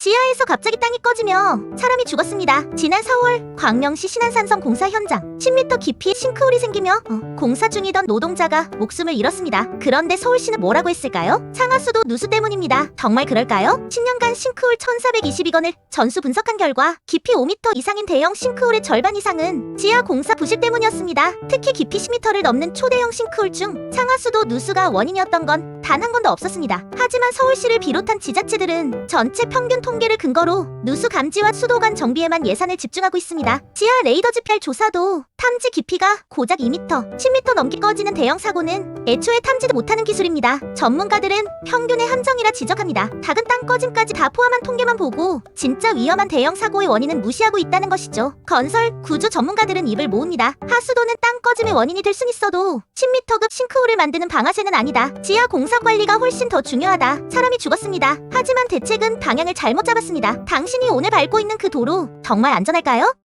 지하에서 갑자기 땅이 꺼지며 사람이 죽었습니다. 지난 4월 광명시 신안산성 공사 현장 10m 깊이의 싱크홀이 생기며 어, 공사 중이던 노동자가 목숨을 잃었습니다. 그런데 서울시는 뭐라고 했을까요? 상하수도 누수 때문입니다. 정말 그럴까요? 10년간 싱크홀 1422건을 전수 분석한 결과 깊이 5m 이상인 대형 싱크홀의 절반 이상은 지하 공사 부실 때문이었습니다. 특히 깊이 10m를 넘는 초대형 싱크홀 중 상하수도 누수가 원인이었던 건 단 한 건도 없었습니다. 하지만 서울시를 비롯한 지자체들은 전체 평균 통계를 근거로 누수 감지와 수도관 정비에만 예산을 집중하고 있습니다. 지하 레이더 지필 조사도 탐지 깊이가 고작 2m, 10m 넘게 꺼지는 대형 사고는 애초에 탐지도 못하는 기술입니다. 전문가들은 평균의 함정이라 지적합니다. 작은 땅 꺼짐까지 다 포함한 통계만 보고 진짜 위험한 대형 사고의 원인은 무시하고 있다는 것이죠. 건설, 구조 전문가들은 입을 모읍니다. 하수도는 땅 꺼짐의 원인이 될 순 있어도 10m급 싱크홀을 만드는 방아쇠는 아니다. 지하 공사 관리가 훨씬 더 중요하다. 사람이 죽었습니다. 하지만 대책은 방향을 잘못 잡았습니다. 당신이 오늘 밟고 있는 그 도로 정말 안전할까요?